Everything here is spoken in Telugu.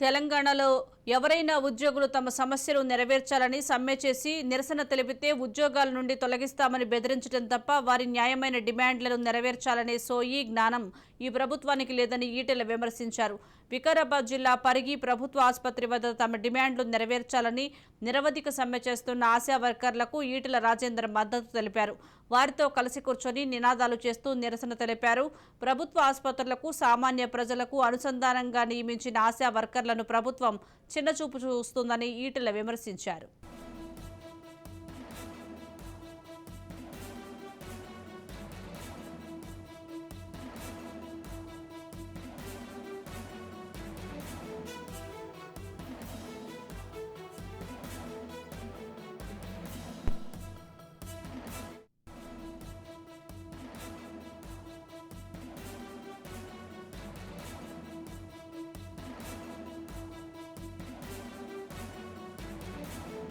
తెలంగాణలో ఎవరైనా ఉద్యోగులు తమ సమస్యలు నెరవేర్చాలని సమ్మె చేసి నిరసన తెలిపితే ఉద్యోగాల నుండి తొలగిస్తామని బెదిరించడం తప్ప వారి న్యాయమైన డిమాండ్లను నెరవేర్చాలనే సోయి జ్ఞానం ఈ ప్రభుత్వానికి లేదని ఈటెల విమర్శించారు. వికారాబాద్ జిల్లా పరిగి ప్రభుత్వ ఆసుపత్రి వద్ద తమ డిమాండ్లు నెరవేర్చాలని నిరవధిక సమ్మె చేస్తున్న ఆశా వర్కర్లకు ఈటెల రాజేందర్ మద్దతు తెలిపారు. వారితో కలిసి కూర్చొని నినాదాలు చేస్తూ నిరసన తెలిపారు. ప్రభుత్వ ఆసుపత్రులకు సామాన్య ప్రజలకు అనుసంధానంగా నియమించిన ఆశా వర్కర్లను ప్రభుత్వం చిన్నచూపు చూస్తుందని ఈటెల విమర్శించారు.